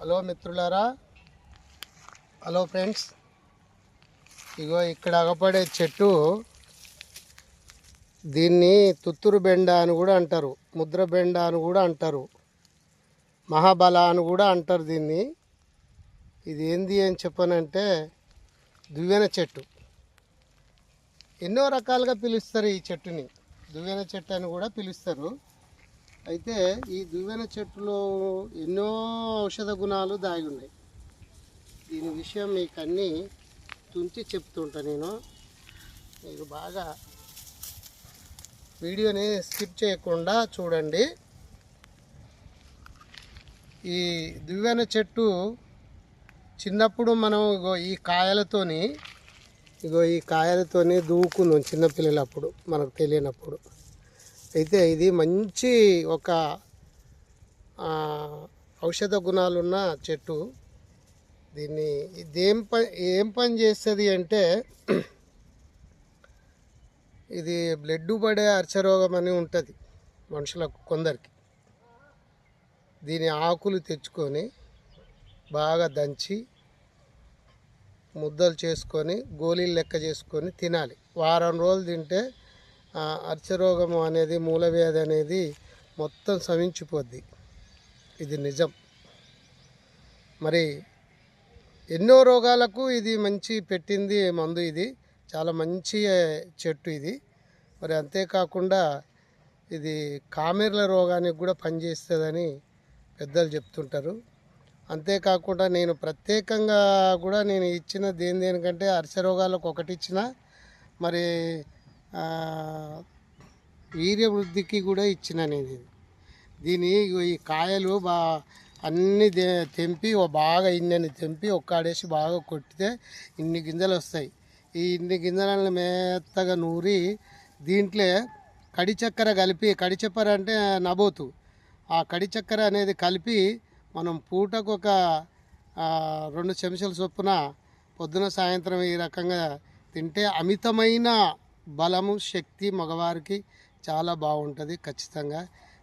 Hello మిత్రులారా hello friends. ఇగో ఇక్కడ అగపడే చెట్టు దీన్ని తుత్తురు బెండ అని కూడా అంటారు ముద్ర బెండ అని కూడా అంటారు మహాబల అని కూడా అంటారు దీన్ని. ఇది ఏంది అని చెప్పనంటే దువ్వెన చెట్టు. ఎన్నో రకాలుగా పిలుస్తారు ఈ చెట్టుని దువ్వెన చెట్టు అని కూడా పిలుస్తారు. అయితే ఈ దువ్వెన చెట్టులో ఎన్నో ఔషధ గుణాలు దాగి ఉన్నాయి. దీని విషయం మీకు అన్నీ తుంచి చెప్తుంటా నేను. మీరు బాగా వీడియోని స్కిప్ చేయకుండా చూడండి. ఈ దువ్వెన చెట్టు చిన్నప్పుడు మనం ఇగో ఈ కాయలతోని ఇగో ఈ కాయలతోని దూకున్నాం చిన్నపిల్లలప్పుడు మనకు తెలియనప్పుడు. అయితే ఇది మంచి ఒక ఔషధ గుణాలున్న చెట్టు. దీన్ని ఇది ఏం పని ఏం పని చేస్తుంది అంటే ఇది బ్లడ్ పడే అర్చరోగం అని ఉంటుంది మనుషులకు కొందరికి. దీని ఆకులు తెచ్చుకొని బాగా దంచి ముద్దలు చేసుకొని గోళీలు లెక్క చేసుకొని తినాలి. వారం రోజులు తింటే అర్చరోగము అనేది మూలవ్యాధి అనేది మొత్తం సమించిపోద్ది ఇది నిజం. మరి ఎన్నో రోగాలకు ఇది మంచి పెట్టింది మందు ఇది. చాలా మంచి చెట్టు ఇది. మరి అంతేకాకుండా ఇది కామెర్ల రోగానికి కూడా పనిచేస్తుందని పెద్దలు చెప్తుంటారు. అంతేకాకుండా నేను ప్రత్యేకంగా కూడా నేను ఇచ్చిన దేని దేనికంటే అర్శ రోగాలకు ఒకటి ఇచ్చిన. మరి వీర్య వృద్ధికి కూడా ఇచ్చిన నేను ఇది దీని ఈ కాయలు బా అన్ని తెంపి బాగా ఇన్ని తెంపి ఒక్కడేసి బాగా కొట్టితే ఇన్ని గింజలు వస్తాయి. ఈ ఇన్ని గింజలను మెత్తగా నూరి దీంట్లో కడి చక్కెర కలిపి కడి చక్కెర అంటే నబోతు. ఆ కడి చక్కెర అనేది కలిపి మనం పూటకు ఒక రెండు చెంచాల చొప్పున పొద్దున సాయంత్రం ఈ రకంగా తింటే అమితమైన బలము శక్తి మగవారికి చాలా బాగుంటుంది ఖచ్చితంగా.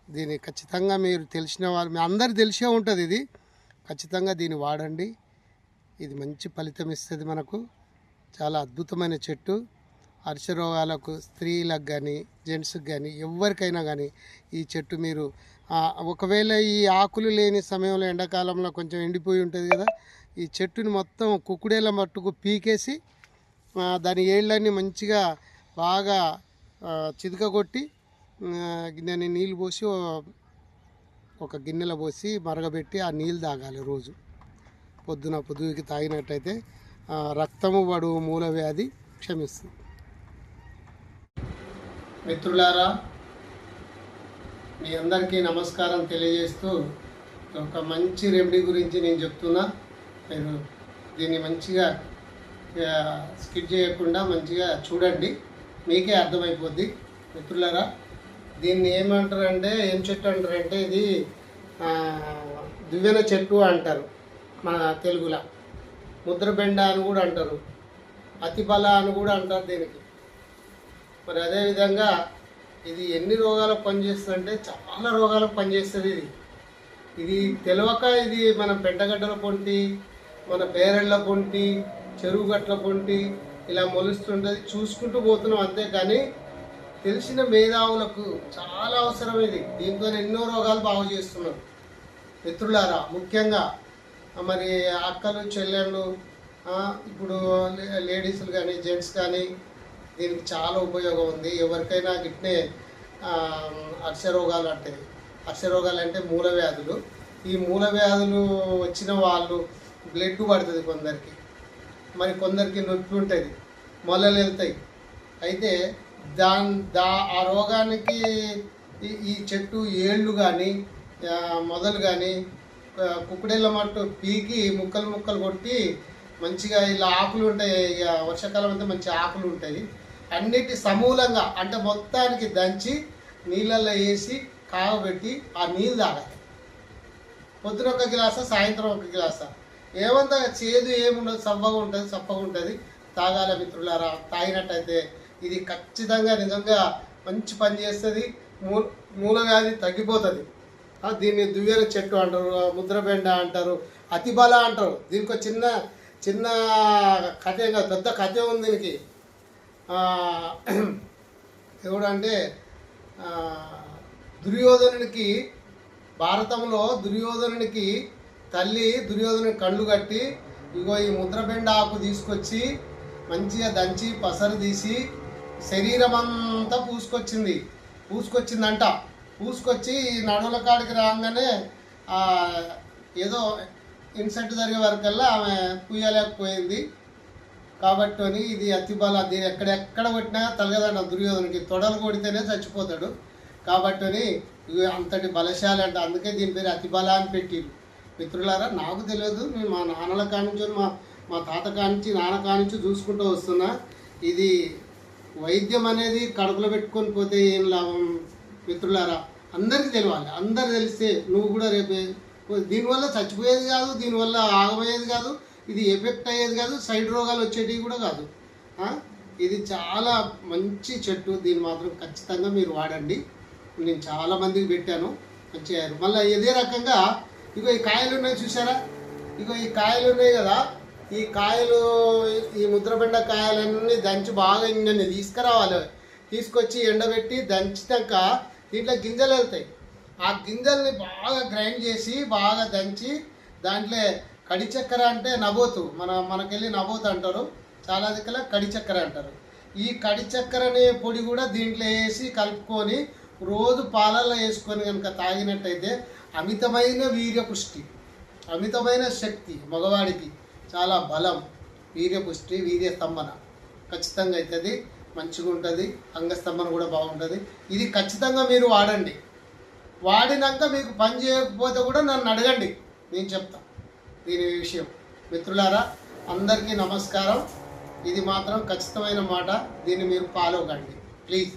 దీన్ని ఖచ్చితంగా మీరు తెలిసిన వాళ్ళు మీ అందరు తెలిసే ఉంటుంది ఇది. ఖచ్చితంగా దీన్ని వాడండి. ఇది మంచి ఫలితం ఇస్తుంది మనకు. చాలా అద్భుతమైన చెట్టు. అరిసె రోగాలకు స్త్రీలకు కానీ జెంట్స్కి కానీ ఎవరికైనా కానీ ఈ చెట్టు మీరు ఒకవేళ ఈ ఆకులు లేని సమయంలో ఎండాకాలంలో కొంచెం ఎండిపోయి ఉంటుంది కదా ఈ చెట్టుని మొత్తం కుక్కుడేల మట్టుకు పీకేసి దాని ఏళ్ళని మంచిగా బాగా ఆ, చితక కొట్టి గిన్నెని నీళ్ళు పోసి ఒక గిన్నెలో పోసి మరగబెట్టి ఆ నీళ్ళు తాగాలి రోజు. పొద్దున పొద్దుకి తాగినట్టయితే రక్తము పడు మూల వ్యాధి క్షమిస్తుంది. మిత్రులారా మీ అందరికీ నమస్కారం తెలియజేస్తూ ఒక మంచి రెమెడీ గురించి నేను చెప్తున్నా. మీరు దీన్ని మంచిగా స్కిట్ స్కిప్ చేయకుండా మంచిగా చూడండి. మీకే అర్థమైపోద్ది. మిత్రులరా దీన్ని ఏమంటారంటే ఏం చెట్టు అంటారంటే ఇది ఆ, దువ్వెన చెట్టు అంటారు మన తెలుగులో. ముద్రబెండ అని కూడా అంటారు. అతిబల అని కూడా అంటారు దీనికి. మరి అదేవిధంగా ఇది ఎన్ని రోగాలకు పనిచేస్తుందంటే చాలా రోగాలకు పనిచేస్తుంది ఇది. ఇది తెలియక ఇది మన పెంటగడ్డల పొంటి మన పేరెళ్ళ పొంటి చెరువు గట్ల పొంటి ఇలా మొలుస్తుంటుంది. చూసుకుంటూ పోతున్నాం అంతే కానీ తెలిసిన మేధావులకు చాలా అవసరం ఇది. దీంతో ఎన్నో రోగాలు బాగు చేస్తున్నారు మిత్రులారా ముఖ్యంగా మరి అక్కలు చెల్లెళ్ళు ఇప్పుడు లే- లేడీస్లు కానీ జెంట్స్ కానీ దీనికి చాలా ఉపయోగం ఉంది. ఎవరికైనా గిట్నే అక్షరోగాలు అంటే అక్షరోగాలు అంటే మూల వ్యాధులు. ఈ మూల వ్యాధులు వచ్చిన వాళ్ళు బ్లడ్ పడుతుంది కొందరికి. మరి కొందరికి నొప్పి ఉంటుంది మొలలు వెళ్తాయి. అయితే దాని దా ఆ రోగానికి ఈ చెట్టు ఏళ్ళు కానీ మొదలు కానీ కుక్కుడేళ్ళ మట్టు పీకి ముక్కలు ముక్కలు కొట్టి మంచిగా ఇలా ఆకులు ఉంటాయి ఇక వర్షాకాలం అంతా మంచి ఆకులు ఉంటాయి. అన్నిటి సమూలంగా అంటే మొత్తానికి దంచి నీళ్ళల్లో వేసి కాగబెట్టి ఆ నీళ్ళు తాగాలి. పొద్దున ఒక గ్లాసా సాయంత్రం ఒక గ్లాసా? ఏమంత చేదు ఏముండదు సవ్వగా ఉంటుంది చప్పగా ఉంటుంది. తాగాల మిత్రులారా తాగినట్టయితే ఇది ఖచ్చితంగా నిజంగా మంచి పని చేస్తుంది. మూ మూల వ్యాధి తగ్గిపోతుంది. దీన్ని దువ్వెన చెట్టు అంటారు ముద్రబెండ అంటారు అతిబల అంటారు. దీనికి ఒక చిన్న చిన్న కథ కాదు పెద్ద కథ ఉంది దీనికి. ఎవడంటే దుర్యోధనునికి భారతంలో దుర్యోధనునికి తల్లి దుర్యోధను కళ్ళు కట్టి ఇగో ఈ ముద్రబెండ ఆకు తీసుకొచ్చి మంచిగా దంచి పసరు తీసి శరీరం అంతా పూసుకొచ్చింది. పూసుకొచ్చిందంట. పూసుకొచ్చి ఈ నడువుల కాడికి రాగానే ఏదో ఇన్సెంట్ జరిగే వరకల్లా ఆమె పూయలేకపోయింది. కాబట్టి ఇది అతిబల దీని ఎక్కడెక్కడ కొట్టినా తలగదండ దుర్యోధనకి తొడలు కొడితేనే చచ్చిపోతాడు. కాబట్టి ఇవి అంతటి బలశాలి అందుకే దీని పేరు అతిబల అని పెట్టిరు మిత్రులారా నాకు తెలియదు నేను మా నాన్నల కానించి మా మా తాత కానించి నాన్న కానించి చూసుకుంటూ వస్తున్నా. ఇది వైద్యం అనేది కడుపులో పెట్టుకొని పోతే ఏం లాభం మిత్రులారా? అందరికీ తెలియాలి అందరు తెలిస్తే నువ్వు కూడా రేపు దీనివల్ల చచ్చిపోయేది కాదు దీనివల్ల ఆగమయ్యేది కాదు ఇది ఎఫెక్ట్ అయ్యేది కాదు సైడ్ రోగాలు వచ్చేటివి కూడా కాదు. ఇది చాలా మంచి చెట్టు దీన్ని మాత్రం ఖచ్చితంగా మీరు వాడండి. నేను చాలా మందికి పెట్టాను. మంచిగా మళ్ళీ ఇదే రకంగా ఇగో ఈ కాయలు ఉన్నాయి చూసారా ఇగో ఈ కాయలు ఉన్నాయి కదా ఈ కాయలు ఈ ముద్రబెండ కాయలన్నీ దంచి బాగా ఇన్ని తీసుకురావాలి. తీసుకొచ్చి ఎండబెట్టి దంచినాక దీంట్లో గింజలు వెళ్తాయి. ఆ గింజల్ని బాగా గ్రైండ్ చేసి బాగా దంచి దాంట్లో కడి చక్కెర అంటే నబోతు మన మనకెళ్ళి నబోతు అంటారు. చాలా దగ్గర కడి చక్కెర అంటారు. ఈ కడి చక్కెర అనే పొడి కూడా దీంట్లో వేసి కలుపుకొని రోజు పాలల్లో వేసుకొని కనుక తాగినట్టయితే అమితమైన వీర్యపుష్టి అమితమైన శక్తి మగవాడికి చాలా బలం వీర్యపుష్టి వీర్య స్తంభన ఖచ్చితంగా అవుతుంది మంచిగా ఉంటుంది అంగస్తంభన కూడా బాగుంటుంది. ఇది ఖచ్చితంగా మీరు వాడండి. వాడినాక మీకు పని చేయకపోతే కూడా నన్ను అడగండి. నేను చెప్తా. దీని విషయం. మిత్రులారా అందరికీ నమస్కారం. ఇది మాత్రం ఖచ్చితమైన మాట. దీన్ని మీరు ఫాలో కండి. ప్లీజ్.